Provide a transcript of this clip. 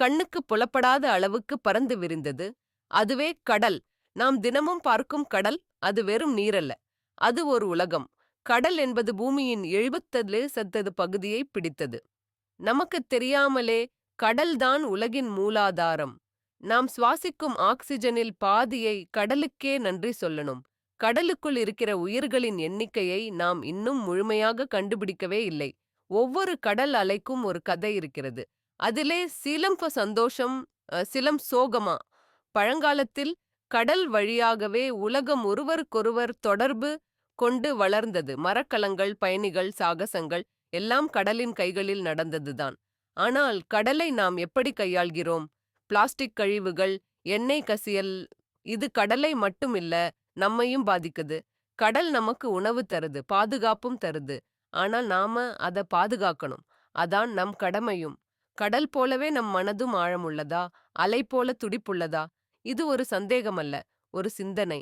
கண்ணுக்கு புலப்படாத அளவுக்கு பறந்து விரிந்தது. அதுவே கடல். நாம் தினமும் பார்க்கும் கடல் அது வெறும் நீரல்ல. அது ஒரு உலகம். கடல் என்பது பூமியின் எழுபத்தது சத்தது பகுதியை பிடித்தது. நமக்கு தெரியாமலே கடல்தான் உலகின் மூலாதாரம். நாம் சுவாசிக்கும் ஆக்சிஜனில் பாதியை கடலுக்கே நன்றி சொல்லணும். கடலுக்குள் இருக்கிற உயிர்களின் எண்ணிக்கையை நாம் இன்னும் முழுமையாக கண்டுபிடிக்கவே இல்லை. ஒவ்வொரு கடல் அலைக்கும் ஒரு கதை இருக்கிறது. அதிலே சிலம் சந்தோஷம் சிலம் சோகமா? பழங்காலத்தில் கடல் வழியாகவே உலகம் ஒருவருக்கொருவர் தொடர்பு கொண்டு வளர்ந்தது. மரக்கலங்கள் பயணிகள் சாகசங்கள் எல்லாம் கடலின் கைகளில் நடந்ததுதான். ஆனால் கடலை நாம் எப்படி கையாள்கிறோம்? பிளாஸ்டிக் கழிவுகள் எண்ணெய் கசியல் இது கடலை மட்டும் இல்ல நம்மையும் பாதிக்குது. கடல் நமக்கு உணவு தருது பாதுகாப்பும் தருது. ஆனால் நாம அத பாதுகாக்கணும். அதான் நம் கடமையும். கடல் போலவே நம் மனதும் ஆழமுள்ளதா? அலை போல துடிப்புள்ளதா? இது ஒரு சந்தேகமல்ல ஒரு சிந்தனை.